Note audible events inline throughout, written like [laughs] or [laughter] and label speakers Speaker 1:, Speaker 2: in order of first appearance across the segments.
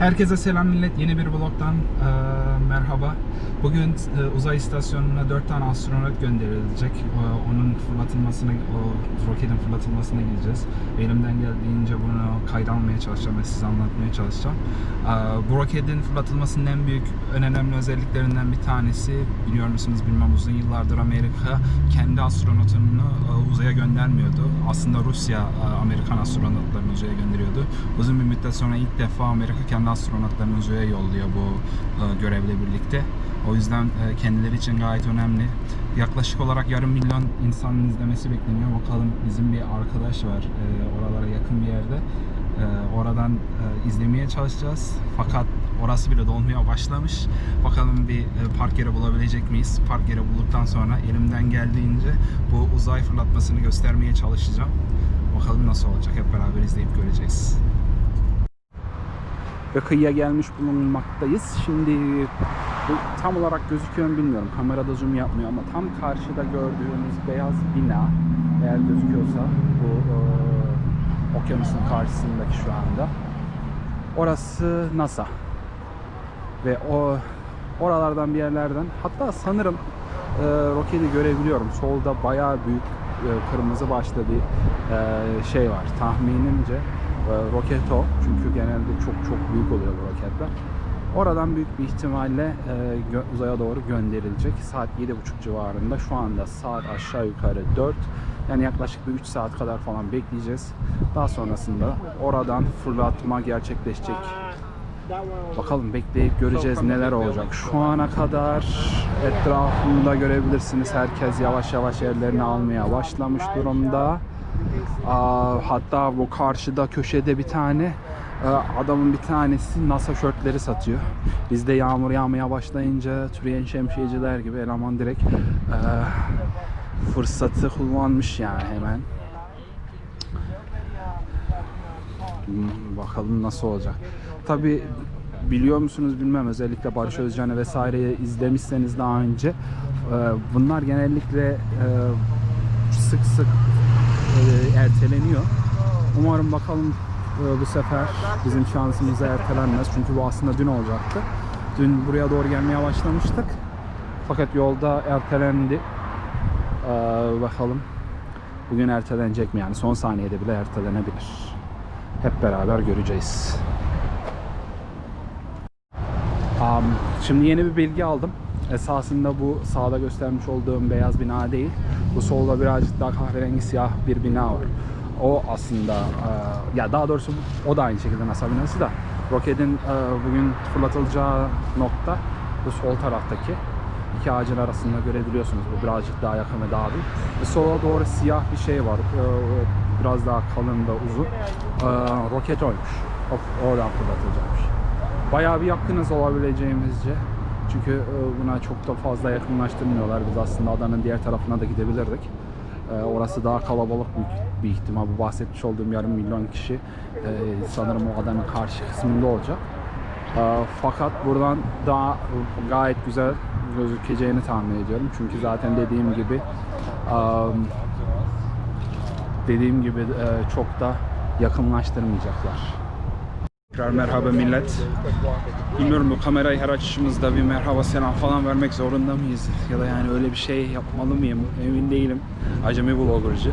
Speaker 1: Herkese selam millet. Yeni bir vlogdan eee, merhaba. Bugün eee, uzay istasyonuna 4 tane astronot gönderilecek. Eee, onun fırlatılmasına, o roketin fırlatılmasına gideceğiz. Elimden geldiğince bunu kayda almaya çalışacağım ve size anlatmaya çalışacağım. Eee, bu roketin fırlatılmasının en büyük, en önemli özelliklerinden bir tanesi, biliyor musunuz bilmem uzun yıllardır Amerika kendi astronotunu eee, uzaya göndermiyordu. Aslında Rusya eee, Amerikan astronotlarını uzaya gönderiyordu. Uzun bir müddet sonra ilk defa Amerika kendi astronotlarını uzaya yolluyor bu e, görevle birlikte. O yüzden e, kendileri için gayet önemli. Yaklaşık olarak yarım milyon insanın izlemesi bekleniyor. Bakalım bizim bir arkadaş var e, oralara yakın bir yerde. Oradan izlemeye çalışacağız. Fakat orası bile dolmaya başlamış. Bakalım bir park yeri bulabilecek miyiz? Park yeri bulduktan sonra elimden geldiğince bu uzay fırlatmasını göstermeye çalışacağım. Bakalım nasıl olacak hep beraber izleyip göreceğiz ve kıyıya gelmiş bulunmaktayız. Şimdi bu tam olarak gözüküyor mu bilmiyorum. Kamerada zoom yapmıyor ama tam karşıda gördüğünüz beyaz bina eğer gözüküyorsa bu e, okyanusun karşısındaki şu anda. Orası NASA. Ve o oralardan bir yerlerden hatta sanırım e, roketi görebiliyorum. Solda bayağı büyük e, kırmızı başlı bir e, şey var. Tahminimce roket o. Çünkü genelde çok çok büyük oluyor bu roketler. Oradan büyük bir ihtimalle e, uzaya doğru gönderilecek. Saat 7.30 civarında. Şu anda saat aşağı yukarı 4. Yani yaklaşık bir 3 saat kadar falan bekleyeceğiz. Daha sonrasında oradan fırlatma gerçekleşecek. Bakalım bekleyip göreceğiz neler olacak. Şu ana kadar etrafında görebilirsiniz herkes yavaş yavaş yerlerini almaya başlamış durumda. Hatta bu karşıda köşede bir tane e, adamın bir tanesi NASA şörtleri satıyor. Bizde yağmur yağmaya başlayınca türeyen şemsiyeciler gibi eleman direkt e, fırsatı kullanmış yani hemen. Hmm, Bakalım nasıl olacak. Tabi biliyor musunuz bilmem özellikle Barış Özcan'ı vesaireyi izlemişseniz daha önce e, bunlar genellikle sık sık e, erteleniyor. Umarım bakalım e, bu sefer bizim şansımıza ertelenmez. Çünkü bu aslında dün olacaktı. Dün buraya doğru gelmeye başlamıştık. Fakat yolda ertelendi. E, bakalım bugün ertelenecek mi? Yani son saniyede bile ertelenebilir. Hep beraber göreceğiz. Am, şimdi yeni bir bilgi aldım. Esasında bu sağda göstermiş olduğum beyaz bina değil. Bu solda birazcık daha kahverengi siyah bir bina var. O aslında e, ya daha doğrusu o da aynı şekilde NASA binası da roketin e, bugün fırlatılacağı nokta bu sol taraftaki iki ağacın arasında görebiliyorsunuz. Bu birazcık daha yakın ve daha büyük. Sola doğru siyah bir şey var. E, biraz daha kalın da uzun. E, roket oymuş. O- Oradan fırlatılacakmış. Bayağı bir yakınız olabileceğimizce. Çünkü e, buna çok da fazla yakınlaştırmıyorlar. Biz aslında adanın diğer tarafına da gidebilirdik. E, Orası daha kalabalık büyük bir ihtimal. Bu bahsetmiş olduğum yarım milyon kişi e, sanırım o adanın karşı kısmında olacak. Fakat buradan daha gayet güzel gözükeceğini tahmin ediyorum. Çünkü zaten dediğim gibi dediğim gibi çok da yakınlaştırmayacaklar. Tekrar merhaba millet. Bilmiyorum bu kamerayı her açışımızda bir merhaba selam falan vermek zorunda mıyız? Ya da yani öyle bir şey yapmalı mıyım? Emin değilim. Acemi vloggercı.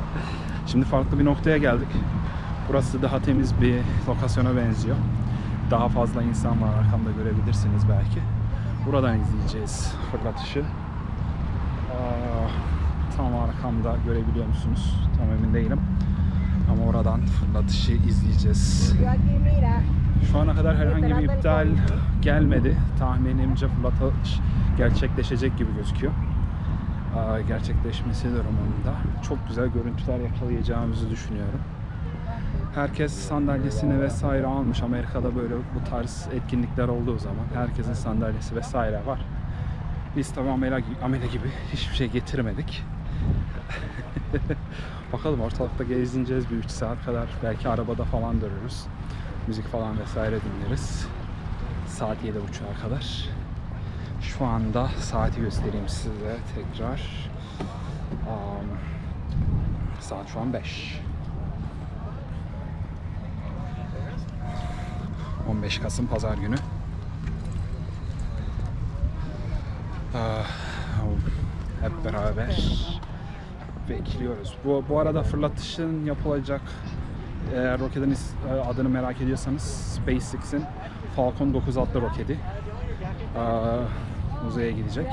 Speaker 1: [laughs] Şimdi farklı bir noktaya geldik. Burası daha temiz bir lokasyona benziyor. Daha fazla insan var arkamda görebilirsiniz belki. Buradan izleyeceğiz fırlatışı. Aa, tam arkamda görebiliyor musunuz? Tam emin değilim. Ama oradan fırlatışı izleyeceğiz. Şu ana kadar herhangi bir iptal gelmedi. Tahminimce fırlatış gerçekleşecek gibi gözüküyor. Gerçekleşmesi durumunda çok güzel görüntüler yakalayacağımızı düşünüyorum. Herkes sandalyesini vesaire almış. Amerika'da böyle bu tarz etkinlikler olduğu zaman herkesin sandalyesi vesaire var. Biz tabii amele, amele gibi hiçbir şey getirmedik. [laughs] Bakalım ortalıkta gezineceğiz bir 3 saat kadar. Belki arabada falan dururuz. Müzik falan vesaire dinleriz. Saat 7.30'a kadar. Şu anda saati göstereyim size tekrar. Am, saat şu an 5. 15 Kasım Pazar günü. Ah, hep beraber bekliyoruz. Bu, bu arada fırlatışın yapılacak eğer roketin e, adını merak ediyorsanız SpaceX'in Falcon 9 adlı roketi Aa, uzaya gidecek.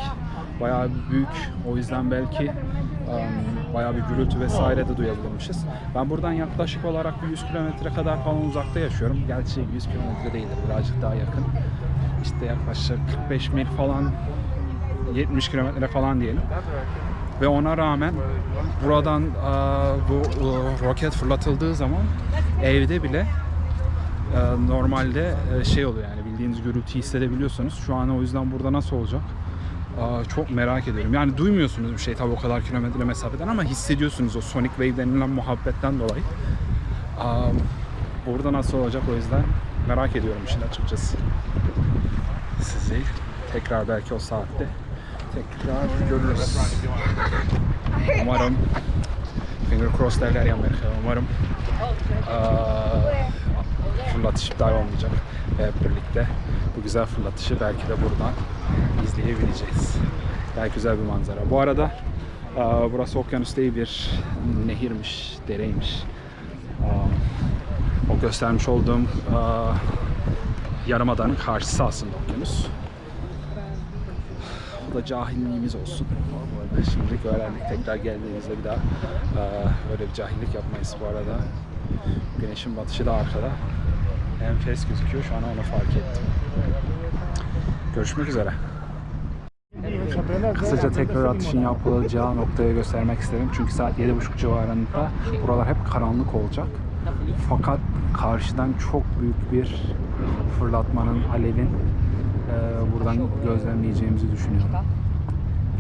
Speaker 1: Bayağı büyük. O yüzden belki um, bayağı bir gürültü vesaire de duyabilirmişiz. Ben buradan yaklaşık olarak bir 100 kilometre kadar falan uzakta yaşıyorum. Gerçi 100 kilometre değildir. Birazcık daha yakın. İşte yaklaşık 45 mil falan 70 kilometre falan diyelim. Ve ona rağmen buradan bu e, roket fırlatıldığı zaman evde bile e, normalde e, şey oluyor yani bildiğiniz gürültü hissedebiliyorsunuz. Şu an o yüzden burada nasıl olacak? Çok merak ediyorum. Yani duymuyorsunuz bir şey tabii o kadar kilometre mesafeden ama hissediyorsunuz o sonic wave denilen muhabbetten dolayı. Burada nasıl olacak o yüzden merak ediyorum işin açıkçası. Sizi tekrar belki o saatte tekrar görürüz. Umarım finger cross derler ya Amerika. Umarım aa, fırlatış iptal olmayacak ve hep birlikte bu güzel fırlatışı belki de buradan izleyebileceğiz. Gayet güzel bir manzara. Bu arada aa, burası okyanus değil bir nehirmiş, dereymiş. Aa, o göstermiş olduğum aa, yarımadanın karşısı aslında okyanus. Bu da cahilliğimiz olsun. Şimdilik öğrendik. Tekrar geldiğimizde bir daha eee, öyle bir cahillik yapmayız bu arada. Güneşin batışı da arkada. Enfes gözüküyor. Şu an onu fark ettim. Görüşmek üzere. Kısaca tekrar atışın yapılacağı noktaya göstermek istedim. Çünkü saat 7.30 civarında buralar hep karanlık olacak. Fakat karşıdan çok büyük bir fırlatmanın, alevin e, buradan gözlemleyeceğimizi düşünüyorum.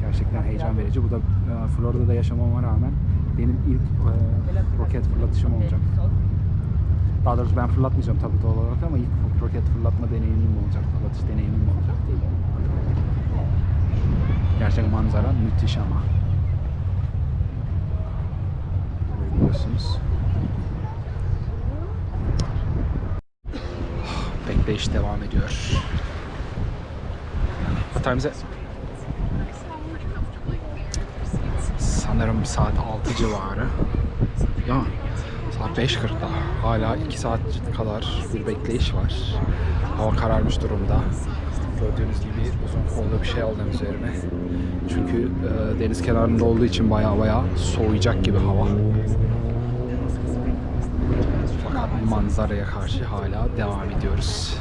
Speaker 1: Gerçekten heyecan verici. Bu da e, Florida'da yaşamama rağmen benim ilk e, roket fırlatışım olacak. Daha doğrusu ben fırlatmayacağım tabii doğal olarak ama ilk roket fırlatma deneyimim olacak. Fırlatış deneyimim olacak. Gerçek manzara müthiş ama. Böyle Biliyorsunuz. Bekleyiş devam ediyor. What time is it? Sanırım saat 6 civarı. Ya saat 5.40'da. Hala 2 saat kadar bir bekleyiş var. Hava kararmış durumda. Gördüğünüz gibi uzun kollu bir şey aldım üzerime. Çünkü e, deniz kenarında olduğu için baya baya soğuyacak gibi hava. Fakat manzaraya karşı hala devam ediyoruz.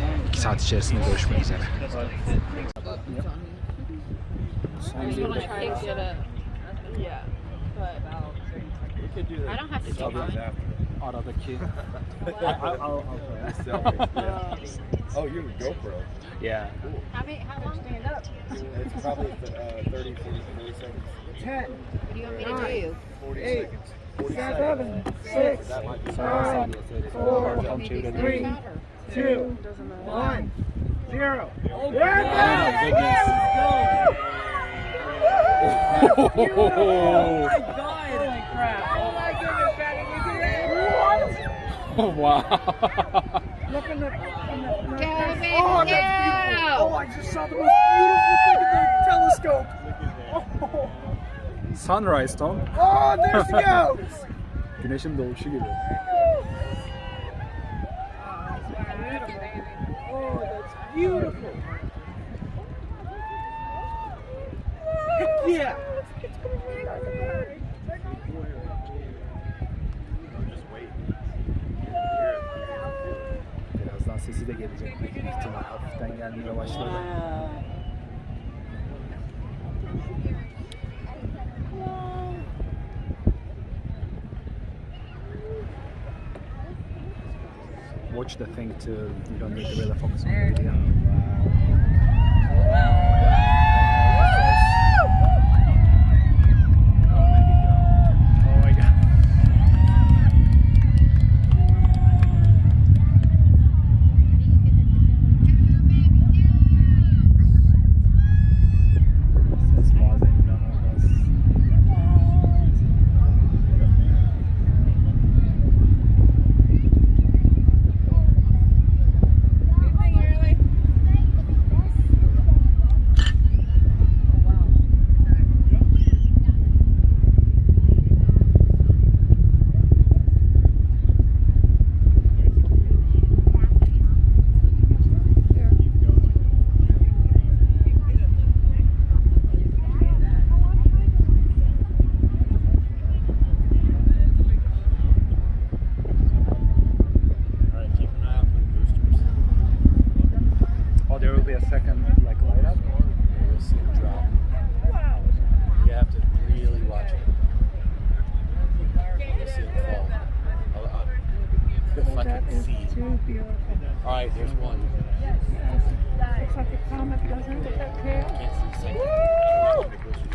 Speaker 1: 2 saat içerisinde görüşmek üzere. Aradaki
Speaker 2: Oh, you have a GoPro.
Speaker 1: Yeah. Cool.
Speaker 3: How, many, how long do you stand up?
Speaker 2: It's probably uh, 30, 40, 40 seconds. 10.
Speaker 3: What do you want me to do?
Speaker 2: 40 Eight, seconds. 40
Speaker 4: seven,
Speaker 2: seconds.
Speaker 4: 3
Speaker 2: two, one, zero.
Speaker 4: Oh, yeah,
Speaker 1: oh, goodness.
Speaker 4: Go. oh my god! Oh my crap! Oh my
Speaker 5: goodness, Patty, look at that!
Speaker 1: What? wow.
Speaker 4: Look in the. In the, in the
Speaker 3: go, baby,
Speaker 4: oh, go. that's beautiful! Oh, I just saw the most beautiful thing in the telescope. Oh.
Speaker 1: Sunrise, Tom.
Speaker 4: Oh, there's the goat.
Speaker 1: Güneşin doğuşu gibi.
Speaker 4: Yeah.
Speaker 1: Birazdan sesi de gelecek büyük ihtimal. Hafiften gelmeye başladı. Watch the thing to you don't need to really focus on the video. Oh, there will be a second
Speaker 6: like light up.
Speaker 7: You'll see it drop.
Speaker 6: Wow. You have to really watch it. You'll see it
Speaker 7: fall. I. Too beautiful. All right, there's one. Yes. Looks like a comet doesn't it? That tail. Can't
Speaker 6: see second.
Speaker 2: Woo!